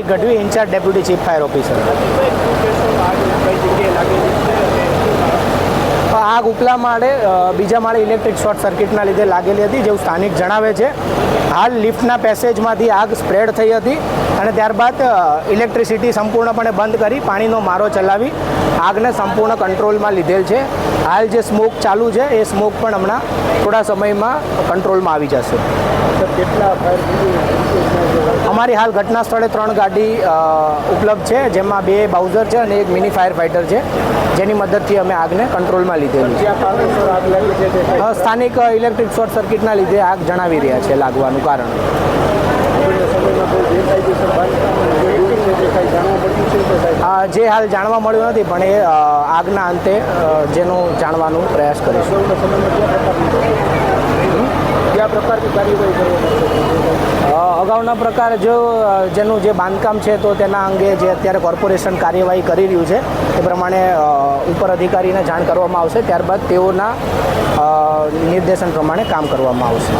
Gadhvi incharge deputy chief fire officer. આગ ઉપલા માળે બીજા માળે ઇલેક્ટ્રિક શોર્ટ સર્કિટના લીધે લાગેલી હતી, જેવું સ્થાનિક જણાવે છે. હાલ લિફ્ટના પેસેજમાંથી આગ સ્પ્રેડ થઈ હતી અને ત્યારબાદ ઇલેક્ટ્રિસિટી સંપૂર્ણપણે બંધ કરી પાણીનો મારો ચલાવી આગને સંપૂર્ણ કંટ્રોલમાં લીધેલ છે. હાલ જે સ્મોક ચાલુ છે, એ સ્મોક પણ હમણાં થોડા સમયમાં કંટ્રોલમાં આવી જશે. અમારી હાલ ઘટના સ્થળે ત્રણ ગાડી ઉપલબ્ધ છે, જેમાં બે બાઉઝર છે અને એક મિની ફાયર ફાઇટર છે. જેની મદદથી અમે આગને કંટ્રોલમાં લીધેલી તે સ્થાનિક ઇલેક્ટ્રિક શોર્ટ સર્કિટના લીધે આગ જણાવી રહ્યા છે લાગવાનું કારણ. જે તે તો હાલ જાણવા મળ્યું નથી, પણ એ આગના અંતે જેનું જાણવાનો પ્રયાસ કરીશું. કયા પ્રકારની કાર્યવાહી અગાઉના પ્રકાર જો જેનું જે બાંધકામ છે, તો તેના અંગે જે અત્યારે કોર્પોરેશન કાર્યવાહી કરી રહ્યું છે, એ પ્રમાણે ઉપર અધિકારીને જાણ કરવામાં આવશે ત્યારબાદ તેઓના નિર્દેશન પ્રમાણે કામ કરવામાં આવશે.